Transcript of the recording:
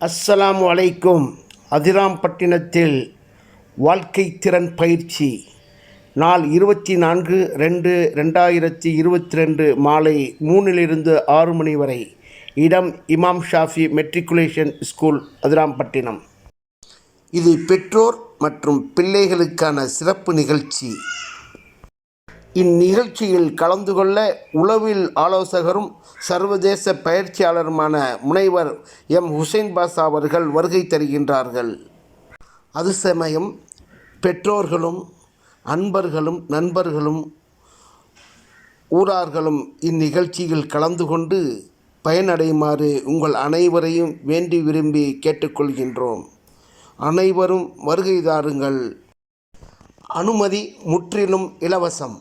அஸ்ஸலாம் அலைக்கும். அதிராம்பட்டினத்தில் வாழ்க்கை திறன் பயிற்சி. நாள் இருபத்தி நான்கு ரெண்டு ரெண்டாயிரத்தி இருபத்தி ரெண்டு மாலை மூணிலிருந்து ஆறு மணி வரை. இடம் இமாம் ஷாஃபி மெட்ரிகுலேஷன் ஸ்கூல் அதிராம்பட்டினம் இது பெற்றோர் மற்றும் பிள்ளைகளுக்கான சிறப்பு நிகழ்ச்சி. இந்நிகழ்ச்சியில் கலந்து கொள்ள உளவில் ஆலோசகரும் சர்வதேச பயிற்சியாளருமான முனைவர் எம். ஹுசைன் பாஸ் அவர்கள் வருகை தருகின்றார்கள். அது சமயம் பெற்றோர்களும் அன்பர்களும் நண்பர்களும் ஊரார்களும் இந்நிகழ்ச்சியில் கலந்து கொண்டு பயனடையுமாறு உங்கள் அனைவரையும் வேண்டி விரும்பி கேட்டுக்கொள்கின்றோம். அனைவரும் வருகை தாருங்கள். அனுமதி முற்றிலும் இலவசம்.